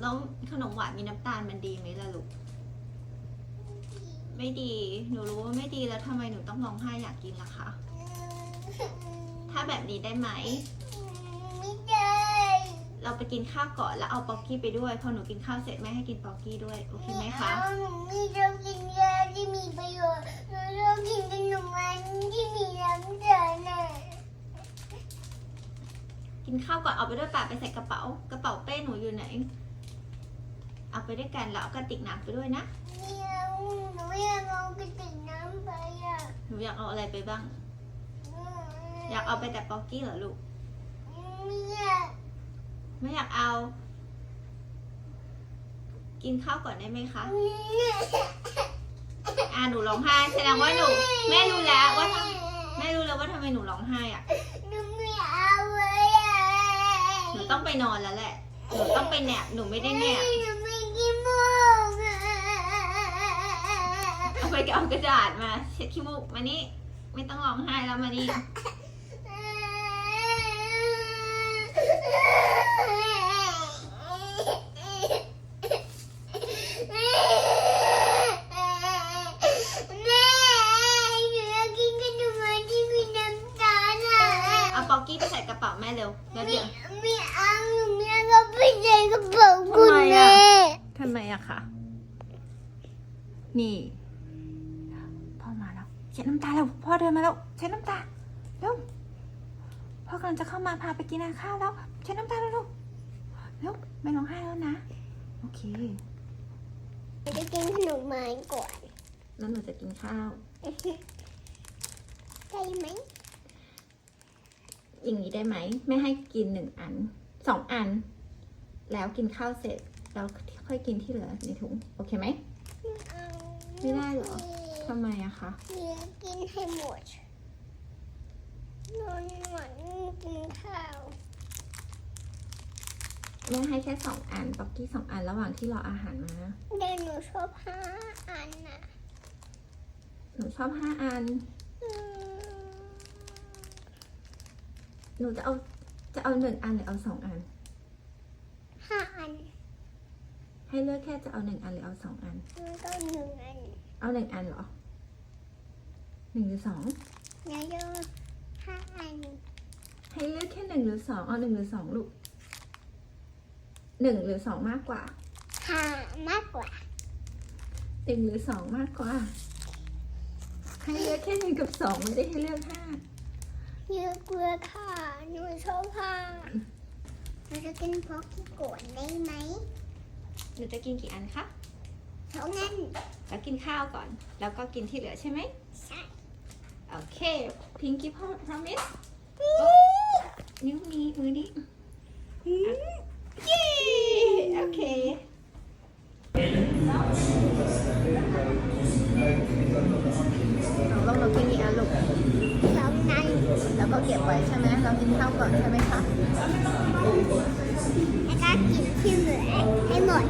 แล้วขนมหวานมีน้ำตาลมันดีไหมล่ะลูก ไม่ดี หนูรู้ว่าไม่ดีแล้วทำไมหนูต้องร้องไห้อยากกินล่ะคะ ถ้าแบบนี้ได้ไหม ไม่ได้เราไปกินข้าวก่อนแล้วเอาป๊อกกี้ไปด้วย พอหนูกินข้าวเสร็จแม่ให้กินป๊อกกี้ด้วย โอเคไหมคะ เอาหนูไม่ชอบกินยาที่มีประโยชน์หนูชอบกินขนมหวานที่มีน้ำตาลน่ะกินข้าวก่อนเอาไปด้วยป่ะไปใส่กระเป๋า กระเป๋าเป้หนูอยู่ไหน เอาไปด้วยกันแล้วเอากระติกน้ำไปด้วยนะไม่เอาหนูไม่อยากเอากระติกน้ำไปอะหนูอยากเอาอะไรไปบ้าง อยากเอาไปแต่ป๊อกกี้เหรอลูก ไม่อยากไม่อยากเอา กินข้าวก่อนได้ไหมคะ อ่าหนูร้องไห้แสดงว่าหนูแม่รู้แล้วว่าทำแม่รู้แล้วว่าทำไมหนูร้องไห้อะหนูไม่เอาเลยอะหนูต้องไปนอนแล้วแหละ หนูต้องไปแนบหนูไม่ได้แนบหนูไม่กินหมูกอะเอาไปเอากระดาษมาเช็ดขี้มูกมานี่ไม่ต้องร้องไห้แล้วมานี่แม่หนูอยากกินขนมหวานที่มีน้ำตาลอะเอาป๊อกกี้ไปใส่กระเป๋าแม่เร็วแล้วไม่เดี๋ยว ทำไมอะคะนี่พ่อมาแล้วเช็ดน้ำตาแล้วพ่อเดินมาแล้วเช็ดน้ำตาเร็วพ่อกำลังจะเข้ามาพาไปกินอาหารข้าวแล้วเช็ดน้ำตาแล้วลูกเร็วไม่ร้องไห้แล้วนะ โอเคจะกินขนมหวานก่อนแล้วหนูจะกินข้าวได้ไหมอย่างนี้ได้ไหม ไม่ให้กินหนึ่งอันสองอัน แล้วกินข้าวเสร็จ แล้วค่อยกินที่เหลือในถุง โอเคไหม ไม่ได้เหรอทำไมอะคะเนื้อกินให้หมดนอนหวานกินข้าวแม่ให้แค่สองอันป๊อกกี้สองอันระหว่างที่รออาหารมาเดี๋ยวหนูชอบห้าอันน่ะหนูชอบห้าอันอืมหนูจะเอาจะเอาหนึ่งอันหรือเอาสองอันห้าอัน ให้เลือกแค่จะเอาหนึ่งอันหรือเอาสองอันแล้วก็หนึ่งอันเอาหนึ่งอันเหรอหนึ่งหรือสองแล้วก็ห้าอันให้เลือกแค่หนึ่งหรือสองเอาหนึ่งหรือสองลูกหนึ่งหรือสองมากกว่าห้ามากกว่าหนึ่งหรือสองมากกว่า ให้เลือกแค่หนึ่งกับสองไม่ได้ให้เลือกห้าเยอะเกลือค่ะหนูชอบห้าเราจะกินพอกกี้ก่อนได้ไหม หนูจะกินกี่อันคะเท่านั้นแล้วกินข้าวก่อน แล้วก็กินที่เหลือใช่ไหมใช่โอเคพิงกี้พ promise นิ้วนี้มือนี้เย้โอเคเราลงเรากินกี่อันลูกเท่านั้นแล้วก็เก็บไว้ใช่ไหมเรากินข้าวก่อนใช่ไหมคะ 机器人，Hello。